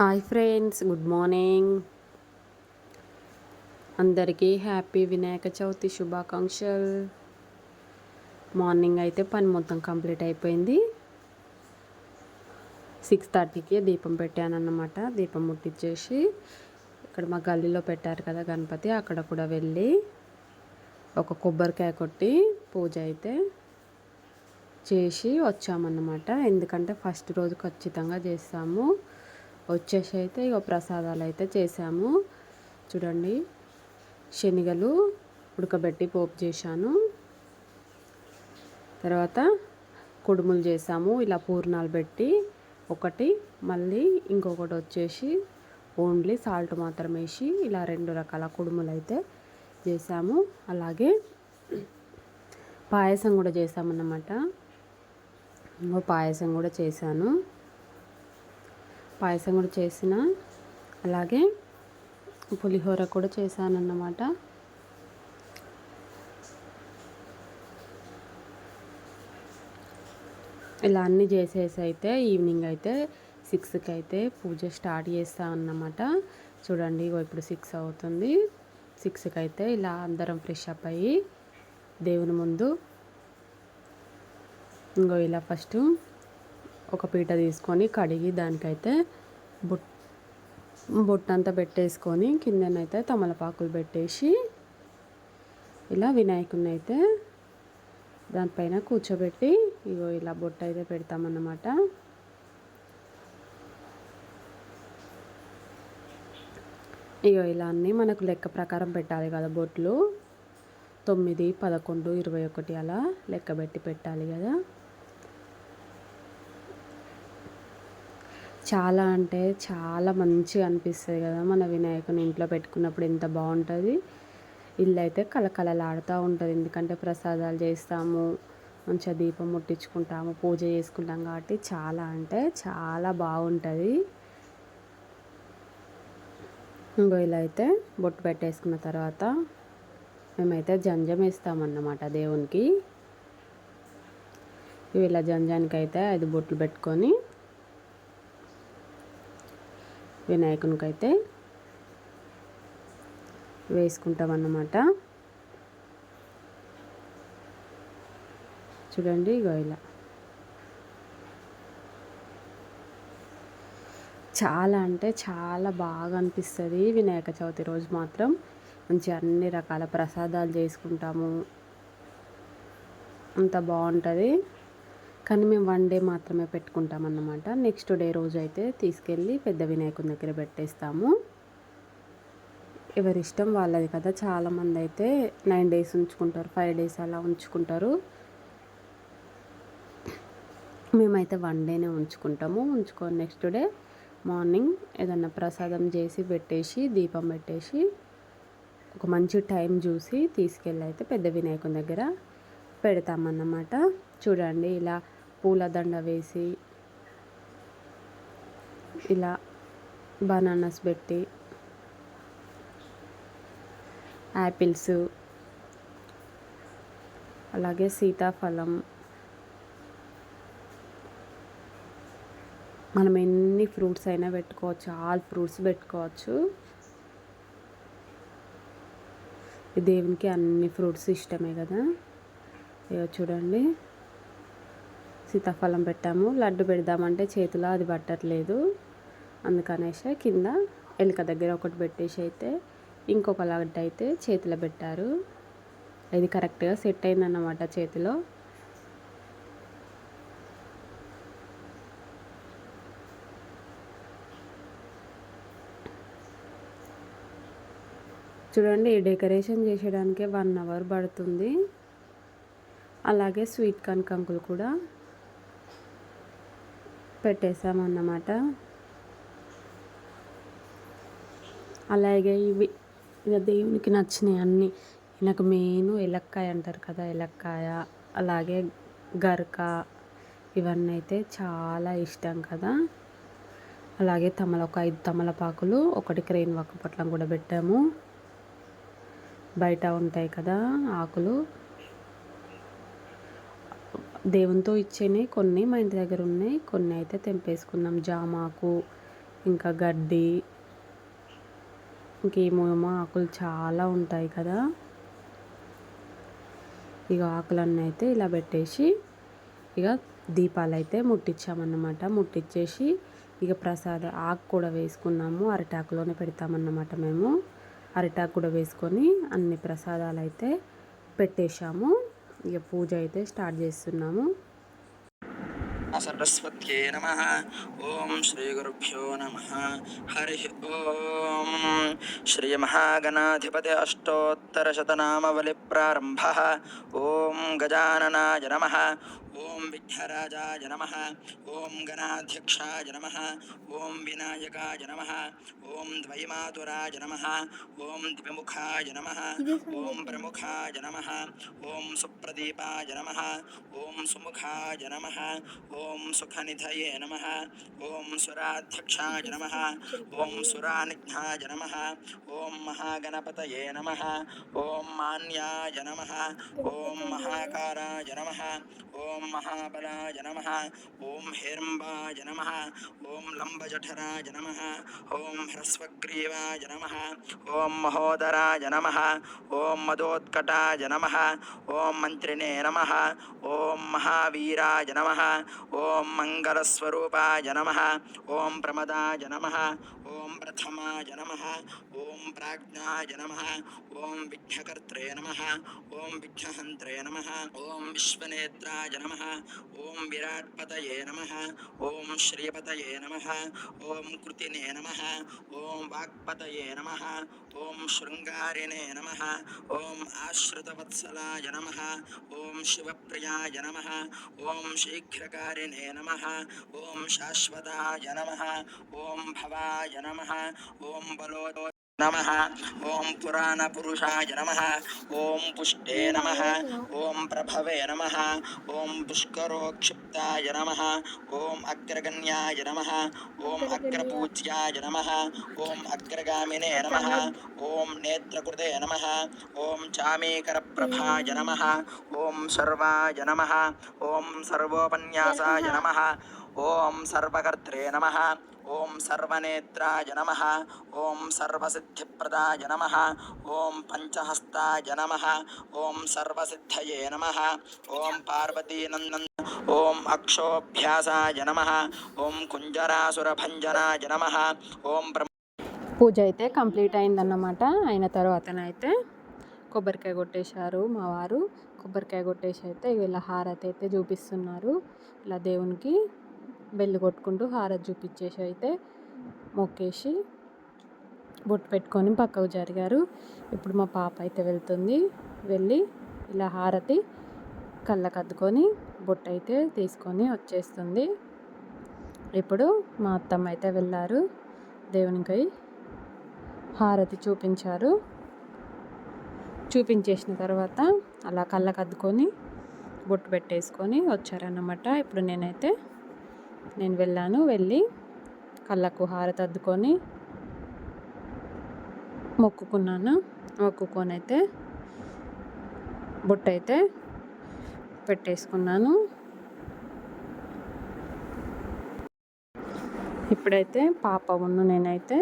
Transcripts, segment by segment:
Hi friends good morning. అందరికీ happy Vinayaka Chavithi శుభాకాంక్షలు. Morning అయితే పని మొత్తం కంప్లీట్ అయిపోయింది. సిక్స్ థర్టీకి దీపం పెట్టానన్నమాట. దీపం ముట్టించేసి ఇక్కడ మా గల్లీలో పెట్టారు కదా గణపతి అక్కడ కూడా వెళ్ళి ఒక కొబ్బరికాయ కొట్టి పూజ అయితే చేసి వచ్చామన్నమాట. ఎందుకంటే ఫస్ట్ రోజు ఖచ్చితంగా చేస్తాము. వచ్చేసి అయితే ఇక ప్రసాదాలు అయితే చేసాము చూడండి శనగలు ఉడకబెట్టి పోపు చేశాను. తర్వాత కుడుములు చేసాము ఇలా పూర్ణాలు పెట్టి. ఒకటి మళ్ళీ ఇంకొకటి వచ్చేసి ఓన్లీ సాల్ట్ మాత్రం వేసి ఇలా రెండు రకాల కుడుములు అయితే చేసాము అలాగే పాయసం కూడా చేసామన్నమాట ఇంకో పాయసం కూడా చేశాను. పాయసం కూడా చేసిన. అలాగే పులిహోర కూడా చేశానన్నమాట. ఇలా అన్నీ చేసేసి అయితే ఈవినింగ్ అయితే సిక్స్కి అయితే పూజ స్టార్ట్ చేస్తా అన్నమాట చూడండి ఇప్పుడు సిక్స్ అవుతుంది. సిక్స్కి అయితే ఇలా అందరం ఫ్రెష్ అప్ అయ్యి దేవుని ముందు ఇంకో ఇలా ఫస్ట్ ఒక పీట తీసుకొని కడిగి దానికైతే బొట్ బొట్టంతా పెట్టేసుకొని కిందనైతే తమలపాకులు పెట్టేసి ఇలా వినాయకుని అయితే దానిపైన కూర్చోబెట్టి ఇగో ఇలా బొట్ట అయితే పెడతామన్నమాట. ఇగో ఇలా అన్నీ మనకు లెక్క ప్రకారం పెట్టాలి కదా బొట్లు. తొమ్మిది పదకొండు ఇరవై ఒకటి అలా లెక్క పెట్టి పెట్టాలి కదా. చాలా అంటే చాలా మంచిగా అనిపిస్తుంది కదా మన వినాయకుని ఇంట్లో పెట్టుకున్నప్పుడు ఎంత బాగుంటుంది. ఇల్లు అయితే కలకలలాడుతూ ఉంటుంది. ఎందుకంటే ప్రసాదాలు చేస్తాము మంచిగా దీపం ముట్టించుకుంటాము పూజ చేసుకుంటాం కాబట్టి చాలా అంటే చాలా బాగుంటుంది. ఇంకో ఇలా అయితే బొట్టు పెట్టేసుకున్న తర్వాత మేమైతే జంజం వేస్తామన్నమాట దేవునికి. ఇలా జంజానికి అయితే ఐదు బొట్లు పెట్టుకొని వినాయకునికి అయితే వేసుకుంటాం అన్నమాట చూడండి ఇగో ఇలా. చాలా అంటే చాలా బాగా అనిపిస్తుంది వినాయక చవితి రోజు మాత్రం. మంచి అన్ని రకాల ప్రసాదాలు చేసుకుంటాము. అంత బాగుంటుంది. కానీ మేము వన్ డే మాత్రమే పెట్టుకుంటాం అన్నమాట నెక్స్ట్ డే రోజు అయితే తీసుకెళ్ళి పెద్ద వినాయకుని దగ్గర పెట్టేస్తాము. ఎవరిష్టం వాళ్ళది కదా చాలామంది అయితే నైన్ డేస్ ఉంచుకుంటారు ఫైవ్ డేస్ అలా ఉంచుకుంటారు. మేమైతే వన్ డేనే ఉంచుకుంటాము. ఉంచుకొని నెక్స్ట్ డే మార్నింగ్ ఏదన్నా ప్రసాదం చేసి పెట్టేసి దీపం పెట్టేసి ఒక మంచి టైం చూసి తీసుకెళ్ళి అయితే పెద్ద వినాయకుని దగ్గర పెడతామన్నమాట. చూడండి ఇలా పూలదండ వేసి ఇలా బనానాస్ పెట్టి యాపిల్స్ అలాగే సీతాఫలం. మనం ఎన్ని ఫ్రూట్స్ అయినా పెట్టుకోవచ్చు ఆల్ ఫ్రూట్స్ పెట్టుకోవచ్చు. దేవునికి అన్ని ఫ్రూట్స్ ఇష్టమే కదా. ఇక చూడండి. సీతాఫలం పెట్టాము. లడ్డు పెడదామంటే చేతిలో అది పట్టట్లేదు. అందుకనేసి కింద ఎలుక దగ్గర ఒకటి పెట్టేసి అయితే ఇంకొక లడ్డు అయితే చేతిలో పెట్టారు. ఇది కరెక్ట్గా సెట్ అయిందన్నమాట చేతిలో. చూడండి డెకరేషన్ చేసేయడానికి వన్ అవర్ పడుతుంది. అలాగే స్వీట్ కనకంకులు కూడా పెట్టేసామన్నమాట అలాగే ఇవి ఇక దేవునికి నచ్చినాయి అన్నీ. నాకు మెయిన్ ఎలక్కాయ అంటారు కదా ఎలక్కాయ అలాగే గరక ఇవన్నీ అయితే చాలా ఇష్టం కదా. అలాగే తమల ఒక ఐదు తమలపాకులు ఒకటి క్రెయిన్ వక్క పొట్లం కూడా పెట్టాము. బయట ఉంటాయి కదా ఆకులు. దేవునితో ఇచ్చేనే కొన్ని మా ఇంటి దగ్గర ఉన్నాయి. కొన్ని అయితే తెంపేసుకున్నాం జామాకు ఇంకా గడ్డి ఇంకేమేమో ఆకులు చాలా ఉంటాయి కదా. ఇక ఆకులన్నీ అయితే ఇలా పెట్టేసి ఇక దీపాలు అయితే ముట్టించామన్నమాట ముట్టించేసి ఇక ప్రసాద ఆకు కూడా వేసుకున్నాము. అరిటాకులోనే పెడతామన్నమాట మేము. అరిటాకు కూడా వేసుకొని అన్ని ప్రసాదాలు అయితే పెట్టేశాము. ఇక పూజ అయితే స్టార్ట్ చేస్తున్నాము. సరస్వత్యే నమ ఓం శ్రీ గురుభ్యో నమ హరి ఓం శ్రీ మహాగణాధిపతి అష్టోత్తరశతనామవలి ప్రారంభ ఓం గజాననాయ నమ ఓం విఘ్నరాజాయ నమ ఓం గణాధ్యక్షాయ నమ ఓం వినాయకాయ నమ ఓం ద్వైమాతురాయ నమ ఓం ద్విముఖాయ నమ ఓం ప్రముఖాయ నమ ఓం సుప్రదీపాయ నమ ఓం సుముఖాయ నమ ఓం సుఖనిధయే నమ ఓం సురాధ్యక్షాయ నమ ఓం సురానిఘ్నాయ నమ ఓం మహాగణపతయే నమ ఓం మాన్యాయ నమ ఓం మహాకారాయ నమ ఓం మహాబలాయ నమ ఓం హిరంబాయ నమ ఓం లంబజఠరాయ నమ ఓం హ్రస్వగ్రీవాయ నమ ఓం మహోదరాయ నమ ఓం మదోత్కటాయ నమ ఓం మంత్రిణే నమ ఓం మంగళస్వరూపాయ నమ. ఓం ప్రమదాయ నమ. ఓం ప్రథమాయ నమ ఓం ప్రాజ్ఞాయ నమ ఓం విఘ్నకర్త్రే నమ ఓం విఘ్నహంత్రే నమ ఓం విశ్వనేత్రాయ నమ ఓం విరాట్పతయే నమ ఓం శ్రీపతయే నమ ఓం కృతినే నమ ఓం వాక్పతయే నమ ఓం శృంగారిణే నమ ఓం ఆశ్రితవత్సలాయ నమ ఓం శివప్రియాయ నమ ఓం శీఘ్రకారిణే నమ ఓం శాశ్వతాయ నమ ఓం భవాయ నమ ఓం బలో నమ ఓం పురాణపురుషాయ నమ ఓం పుష్టే నమ ఓం ప్రభవే నమ ఓం పుష్కరోక్షిప్తాయ నమ ఓం అగ్రగణ్యాయ నమ ఓం అగ్రపూజ్యాయ నమ ఓం అగ్రగామినే నమ ఓం నేత్రకృతే నమ ఓం చామీకరప్రభాయ నమ ఓం సర్వాయ నమ ఓం సర్వోపన్యాసాయ నమ ఓం సర్వకర్త్రే నమ. ఓం సర్వనేత్రాయ నమ. ఓం సర్వసిద్ధిప్రదాయ నమ. ఓం పంచహస్తాయ నమ. ఓం సర్వసిద్ధయే నమ. ఓం పార్వతీనందన్. ఓం అక్షోభ్యాసాయ నమ. ఓం కుంజరాసురభంజనాయ నమ. ఓం బ్రహ్మ పూజ అయితే కంప్లీట్ అయిందన్నమాట. అయిన తర్వాతనైతే కొబ్బరికాయ కొట్టేశారు మా వారు. కొబ్బరికాయ కొట్టేసి అయితే ఇలా హారతి అయితే చూపిస్తున్నారు. ఇలా దేవునికి బెల్లు కొట్టుకుంటూ హారతి చూపించేసి అయితే మొక్కేసి బొట్టు పెట్టుకొని పక్కకు జరిగారు ఇప్పుడు మా పాప అయితే వెళ్తుంది. వెళ్ళి ఇలా హారతి కళ్ళకు అద్దుకొని బొట్టు అయితే తీసుకొని వచ్చేస్తుంది. ఇప్పుడు మా అత్తమ్మ అయితే వెళ్ళారు. దేవునికై హారతి చూపించారు. చూపించేసిన తర్వాత అలా కళ్ళకు అద్దుకొని బొట్టు పెట్టేసుకొని వచ్చారన్నమాట. ఇప్పుడు నేనైతే నేను వెళ్ళాను వెళ్ళి కళ్ళకు హారతి అద్దుకొని మొక్కుకున్నాను. మొక్కుకొని అయితే బొట్టు అయితే పెట్టేసుకున్నాను. ఇప్పుడైతే పాప ఉన్న నేనైతే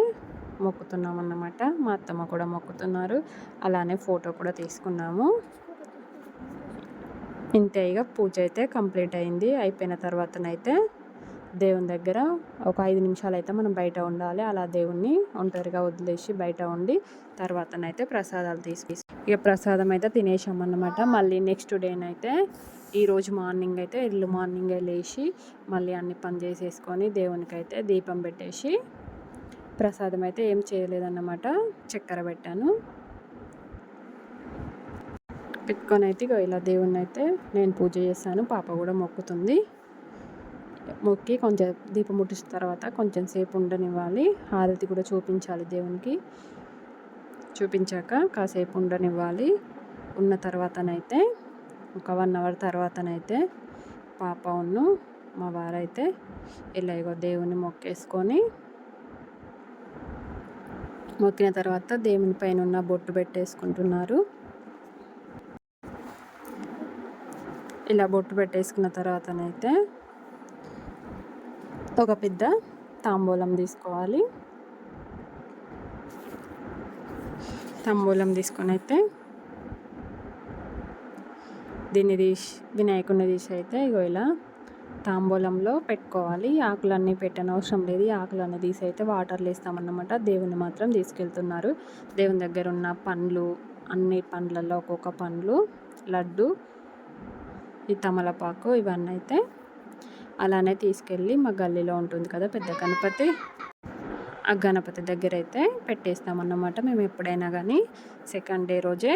మొక్కుతున్నాం అన్నమాట మా అత్తమ్మ కూడా మొక్కుతున్నారు. అలానే ఫోటో కూడా తీసుకున్నాము. ఇంతే ఇక పూజ అయితే కంప్లీట్ అయింది. అయిపోయిన తర్వాతనైతే దేవుని దగ్గర ఒక ఐదు నిమిషాలు అయితే మనం బయట ఉండాలి. అలా దేవుణ్ణి ఒంటరిగా వదిలేసి బయట ఉండి తర్వాతనైతే ప్రసాదాలు తీసుకు ఇక ప్రసాదం అయితే తినేసామన్నమాట మళ్ళీ నెక్స్ట్ డేనైతే ఈరోజు మార్నింగ్ అయితే ఇల్లు మార్నింగ్ లేచి మళ్ళీ అన్ని పని చేసేసుకొని దేవునికి అయితే దీపం పెట్టేసి ప్రసాదం అయితే ఏం చేయలేదన్నమాట. చక్కెర పెట్టాను. పెట్టుకొని అయితే ఇక ఇలా దేవుణ్ణి అయితే నేను పూజ చేశాను. పాప కూడా మొక్కుతుంది. మొక్కి కొంచెం దీపం ముట్టించిన తర్వాత కొంచెం సేపు ఉండనివ్వాలి. హారతి కూడా చూపించాలి దేవునికి. చూపించాక కాసేపు ఉండనివ్వాలి. ఉన్న తర్వాతనైతే ఒక వన్ అవర్ తర్వాతనైతే పాప ఉన్ను మా వారైతే ఇలా ఇగో దేవుని మొక్కేసుకొని మొక్కిన తర్వాత దేవుని పైన ఉన్న బొట్టు పెట్టేసుకుంటున్నారు. ఇలా బొట్టు పెట్టేసుకున్న తర్వాతనైతే ఒక పెద్ద తాంబూలం తీసుకోవాలి. తాంబూలం తీసుకొని అయితే దీన్ని తీసి వినాయకుడిని తీసి అయితే ఇగో ఇలా తాంబూలంలో పెట్టుకోవాలి. ఆకులన్నీ పెట్టని అవసరం లేదు. ఈ ఆకులన్నీ తీసి అయితే వాటర్లో వేస్తామన్నమాట దేవుని మాత్రం తీసుకెళ్తున్నారు. దేవుని దగ్గర ఉన్న పండ్లు అన్ని పండ్లలో ఒక్కొక్క పండ్లు లడ్డు ఈ తమలపాకు ఇవన్నీ అయితే అలానే తీసుకెళ్ళి మా గల్లీలో ఉంటుంది కదా పెద్ద గణపతి. ఆ గణపతి దగ్గర అయితే పెట్టేస్తామన్నమాట. మేము ఎప్పుడైనా కానీ సెకండ్ డే రోజే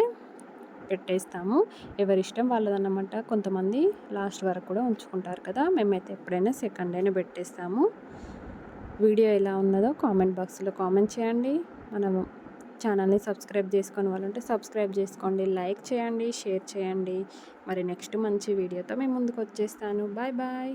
పెట్టేస్తాము. ఎవరిష్టం వాళ్ళదన్నమాట. కొంతమంది లాస్ట్ వరకు కూడా ఉంచుకుంటారు కదా. మేమైతే ఎప్పుడైనా సెకండ్ డేనే పెట్టేస్తాము. వీడియో ఎలా ఉన్నదో కామెంట్ బాక్స్లో కామెంట్ చేయండి. మనం ఛానల్ని సబ్స్క్రైబ్ చేసుకొని వాళ్ళంటే సబ్స్క్రైబ్ చేసుకోండి. లైక్ చేయండి షేర్ చేయండి. మరి నెక్స్ట్ మంచి వీడియోతో మేము ముందుకు వచ్చేస్తాను బాయ్ బాయ్.